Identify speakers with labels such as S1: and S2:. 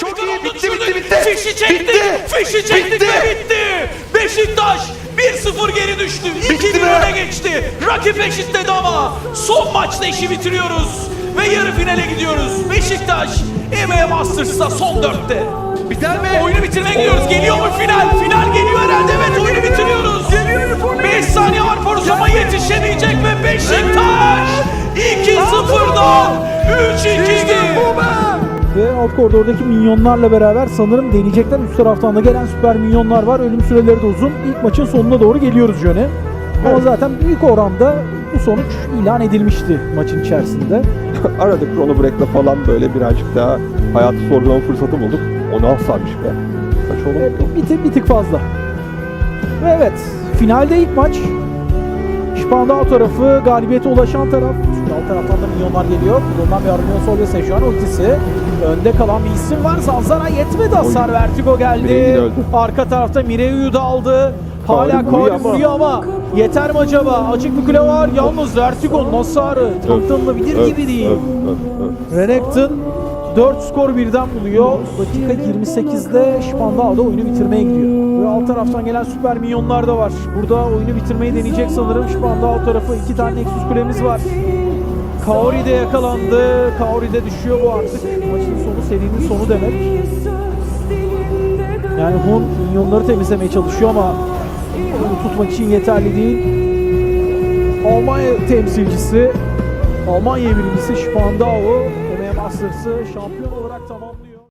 S1: Çok iyi, bitti, bitti, bitti.
S2: Fişi çektik.
S1: Bitti.
S2: Fişi çektik
S1: Bitti.
S2: bitti. Beşiktaş 1-0 geri düştü. 2-1
S1: be.
S2: öne geçti. Rakip eşitledi ama son maçta işi bitiriyoruz. Ve yarı finale gidiyoruz. Beşiktaş EMEA Masters'a son dörtte.
S1: Biter mi?
S2: Oyunu bitirmeye gidiyoruz. Geliyor mu final? Final geliyor herhalde. Evet oyunu bitiriyoruz. 5 saniye var pozisyona yetişemeyecek ve Beşiktaş 2-0'dan 3-2'di.
S3: Alt koridordaki minyonlarla beraber sanırım deneyecekler. Üst taraftan da gelen süper minyonlar var. Ölüm süreleri de uzun. İlk maçın sonuna doğru geliyoruz Jöne. Ama zaten büyük oranda bu sonuç ilan edilmişti maçın içerisinde.
S4: Arada Chrono Break'le falan böyle birazcık daha hayatı sorgulama fırsatı bulduk. Onu alsaymış be. Kaç oğlum?
S3: Ve bir, tık, bir tık fazla. Ve evet, finalde ilk maç. Spandau tarafı galibiyete ulaşan taraf. Alt taraftan da milyonlar geliyor. Bundan bir Armion Sol ve Sejuani ultisi. Önde kalan bir isim var. Zanzara yetmedi hasar. Vertigo geldi. Arka tarafta Mireu'yu da aldı. Hala
S4: vuruyor
S3: Kaori
S4: ama.
S3: yeter mi acaba? Açık bir kule var. Yalnız Vertigo hasarı tanıtılabilir
S4: Öf,
S3: gibi değil. Renekton 4 skor birden buluyor. Dakika 28'de Spandau'da oyunu bitirmeye gidiyor. Ve alt taraftan gelen süper minyonlar da var. Burada oyunu bitirmeyi deneyecek sanırım Spandau tarafı. iki tane Nexus kulemiz var. Kaori de yakalandı. Kaori de düşüyor bu artık. Maçın sonu serinin sonu demek. Yani Hun minyonları temizlemeye çalışıyor ama bunu tutmak için yeterli değil. Almanya temsilcisi, Almanya birincisi Spandau, EMEA Masters'ı şampiyon olarak tamam.